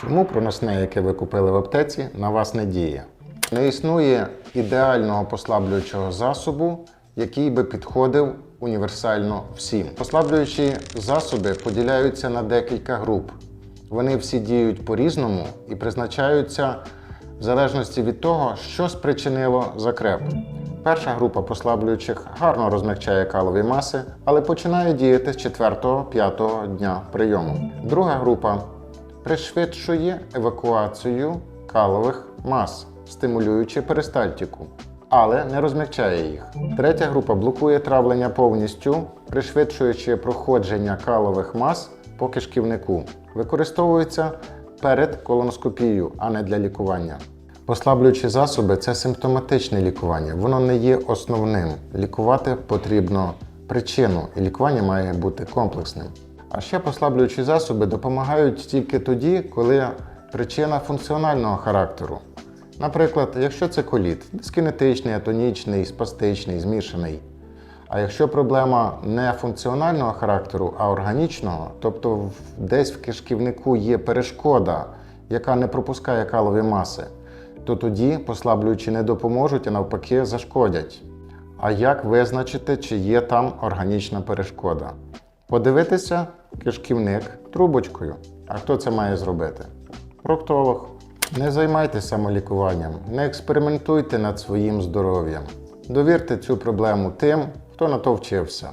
Чому проносне, яке ви купили в аптеці, на вас не діє? Не існує ідеального послаблюючого засобу, який би підходив універсально всім. Послаблюючі засоби поділяються на декілька груп. Вони всі діють по-різному і призначаються в залежності від того, що спричинило закреп. Перша група послаблюючих гарно розмягчає калові маси, але починає діяти з 4-5 дня прийому. Друга група пришвидшує евакуацію калових мас, стимулюючи перистальтику, але не розмягчає їх. Третя група блокує травлення повністю, пришвидшуючи проходження калових мас по кишківнику. Використовується перед колоноскопією, а не для лікування. Послаблюючі засоби це симптоматичне лікування, воно не є основним. Лікувати потрібно причину, і лікування має бути комплексним. А ще послаблюючі засоби допомагають тільки тоді, коли причина функціонального характеру. Наприклад, якщо це коліт, дискінетичний, атонічний, спастичний, змішаний. А якщо проблема не функціонального характеру, а органічного, тобто десь в кишківнику є перешкода, яка не пропускає калові маси, то тоді послаблюючі не допоможуть, а навпаки зашкодять. А як визначити, чи є там органічна перешкода? Подивитися кишківник трубочкою. А хто це має зробити? Проктолог. Не займайтеся самолікуванням, не експериментуйте над своїм здоров'ям. Довірте цю проблему тим, хто на то вчився.